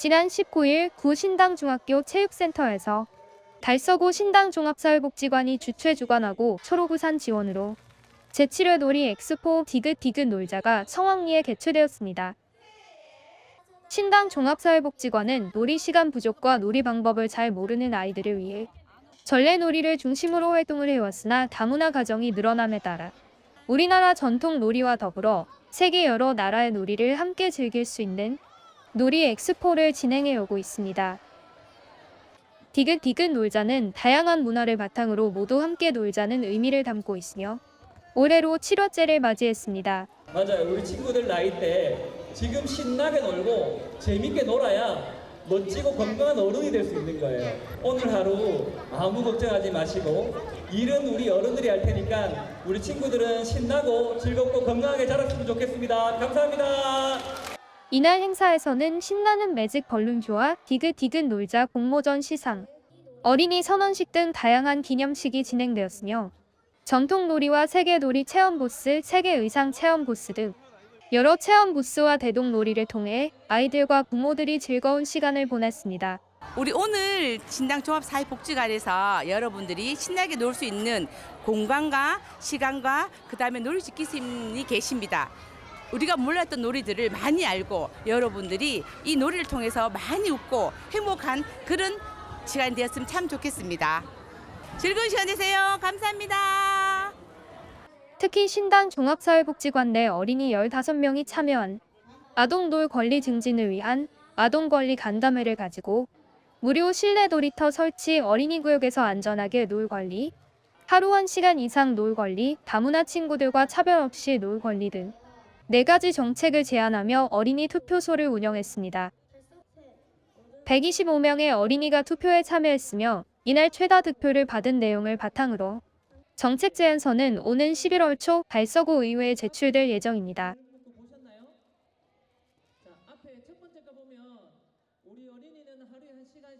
지난 19일 구 신당중학교 체육센터에서 달서구 신당종합사회복지관이 주최 주관하고 초록우산 지원으로 제7회 놀이 엑스포 디귿 디귿 놀자가 성황리에 개최되었습니다. 신당 종합사회복지관은 놀이 시간 부족과 놀이 방법을 잘 모르는 아이들을 위해 전래 놀이를 중심으로 활동을 해왔으나 다문화 가정이 늘어남에 따라 우리나라 전통 놀이와 더불어 세계 여러 나라의 놀이를 함께 즐길 수 있는 놀이 엑스포를 진행해 오고 있습니다. 디귿 디귿 놀자는 다양한 문화를 바탕으로 모두 함께 놀자는 의미를 담고 있으며 올해로 7화째를 맞이했습니다. 맞아요. 우리 친구들 나이 때 지금 신나게 놀고 재밌게 놀아야 멋지고 건강한 어른이 될 수 있는 거예요. 오늘 하루 아무 걱정하지 마시고 일은 우리 어른들이 할 테니까 우리 친구들은 신나고 즐겁고 건강하게 자랐으면 좋겠습니다. 감사합니다. 이날 행사에서는 신나는 매직 벌룬쇼와 디귿 디귿 놀자 공모전 시상, 어린이 선언식 등 다양한 기념식이 진행되었으며 전통 놀이와 세계 놀이 체험 부스, 세계 의상 체험 부스 등 여러 체험 부스와 대동 놀이를 통해 아이들과 부모들이 즐거운 시간을 보냈습니다. 우리 오늘 진당종합사회복지관에서 여러분들이 신나게 놀 수 있는 공간과 시간과 그 다음에 놀이집 기수님이 계십니다. 우리가 몰랐던 놀이들을 많이 알고 여러분들이 이 놀이를 통해서 많이 웃고 행복한 그런 시간이 되었으면 참 좋겠습니다. 즐거운 시간 되세요. 감사합니다. 특히 신당 종합사회복지관 내 어린이 15명이 참여한 아동놀 권리 증진을 위한 아동권리 간담회를 가지고 무료 실내 놀이터 설치 어린이 구역에서 안전하게 놀 권리, 하루 1시간 이상 놀 권리, 다문화 친구들과 차별 없이 놀 권리 등 네 가지 정책을 제안하며 어린이 투표소를 운영했습니다. 125명의 어린이가 투표에 참여했으며 이날 최다 득표를 받은 내용을 바탕으로 정책 제안서는 오는 11월 초 달서구 의회에 제출될 예정입니다. 자, 앞에 첫 번째 거 보면 우리 어린이는 하루에 한 시간씩